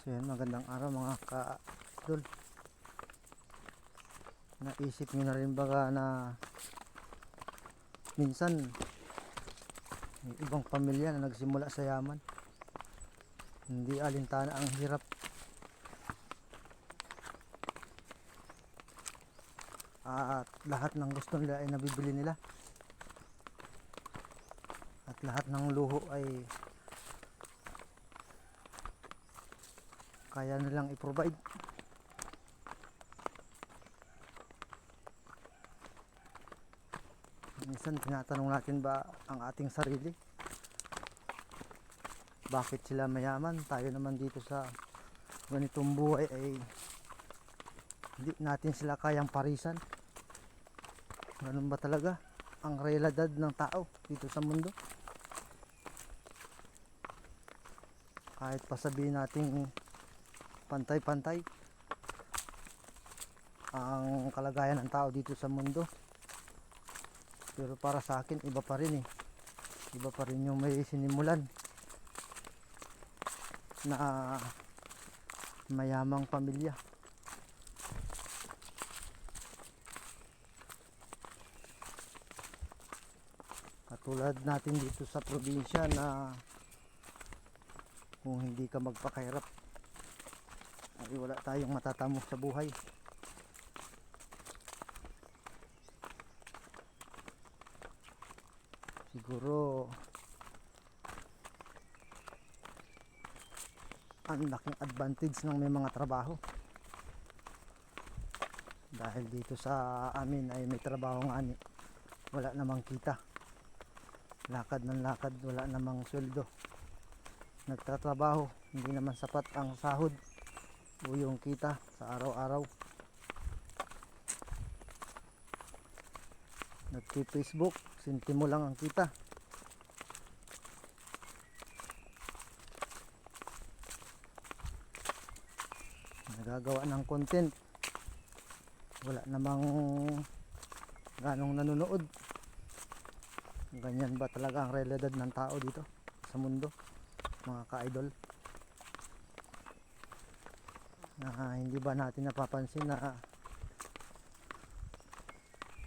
So yan, magandang araw mga ka-idol. Naisip nyo na rin baga na minsan may ibang pamilya na nagsimula sa yaman. Hindi alintana ang hirap. At lahat ng gusto nila ay nabibili nila. At lahat ng luho ay kaya nilang i-provide. Minsan tinatanong natin ba ang ating sarili? Bakit sila mayaman? Tayo naman dito sa ganitong buhay ay hindi natin sila kayang parisan. Ganun ba talaga ang realidad ng tao dito sa mundo? Kahit pa sabihin natin pantay-pantay. Ang kalagayan ng tao dito sa mundo. Pero para sa akin iba pa rin eh. Iba pa rin yung may sinimulan na mayamang pamilya. Katulad natin dito sa probinsya na kung hindi ka magpakahirap ay wala tayong matatamo sa buhay. Siguro ang laking advantage ng may mga trabaho. Dahil dito sa amin ay may trabaho nga ni wala namang kita. Lakad ng lakad wala namang sweldo. Nagtatrabaho hindi naman sapat ang sahod o yung kita sa araw-araw. Nagki-facebook sintimo lang ang kita. Nagagawa ng content. Wala namang ganong nanonood. Ganyan ba talaga ang realidad ng tao dito sa mundo mga ka-idol na hindi ba natin napapansin na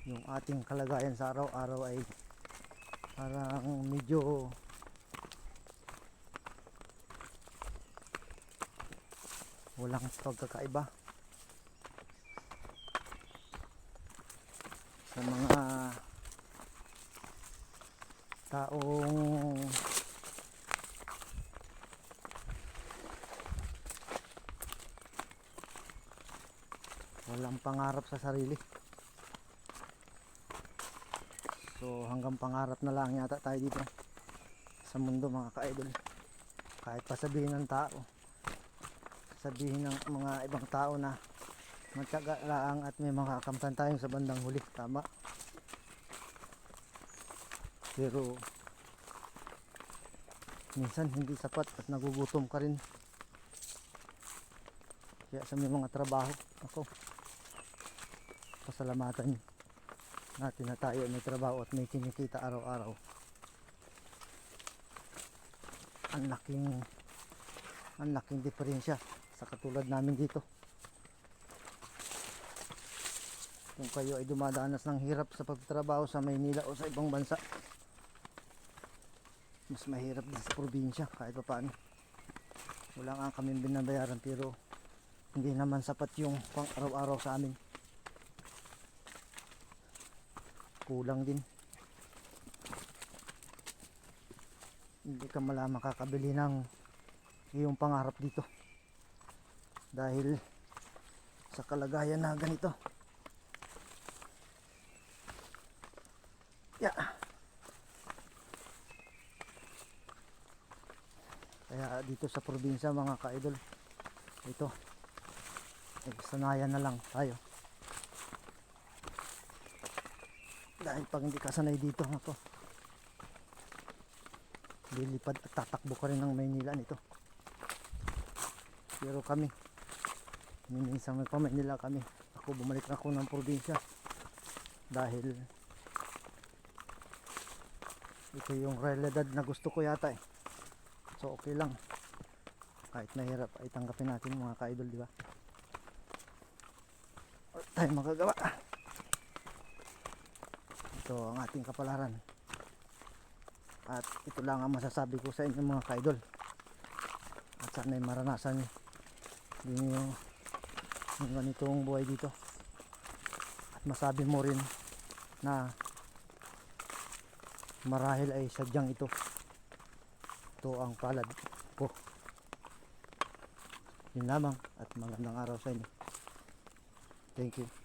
yung ating kalagayan sa araw-araw ay parang medyo walang pagkakaiba sa mga taong walang pangarap sa sarili. So hanggang pangarap na lang yata tayo dito sa mundo mga ka-idol. Kahit pa sabihin ng tao sabihin ng mga ibang tao na matyaga lang at may makakamtan tayo sa bandang huli. Tama. Pero minsan hindi sapat at nagugutom ka rin. Kaya sa may mga trabaho ako pasalamatan natin na tayo may trabaho at may kinikita araw-araw. Ang laking ang laking diferensya sa katulad namin dito. Kung kayo ay dumadanas ng hirap sa pagtrabaho sa Maynila o sa ibang bansa mas mahirap din sa probinsya kahit pa paano wala nga kami binabayaran pero hindi naman sapat yung pang araw-araw sa amin kulang din. Hindi ka mala makakabili ng iyong pangarap dito. Dahil sa kalagayan na ganito. Yeah. kaya dito sa probinsya mga ka-idol ito eh, sanayan na lang tayo dahil pag hindi ka sanay dito ako lilipad at tatakbo ka rin ng Maynila nito. Pero kami minsan magpa Maynila kami. Ako bumalik na ako ng probinsya. Dahil ito yung realidad na gusto ko yata eh. So okay lang. Kahit mahirap ay tanggapin natin mga ka-idol di ba? Tayong magagawa ito ang ating kapalaran. At ito lang ang masasabi ko sa inyo mga ka-idol. At sana'y maranasan nyo din yung, yung ganitong buhay dito. At masabi mo rin na marahil ay sadyang ito. Ito ang palad ko. Yun lamang at magandang araw sa inyo. Thank you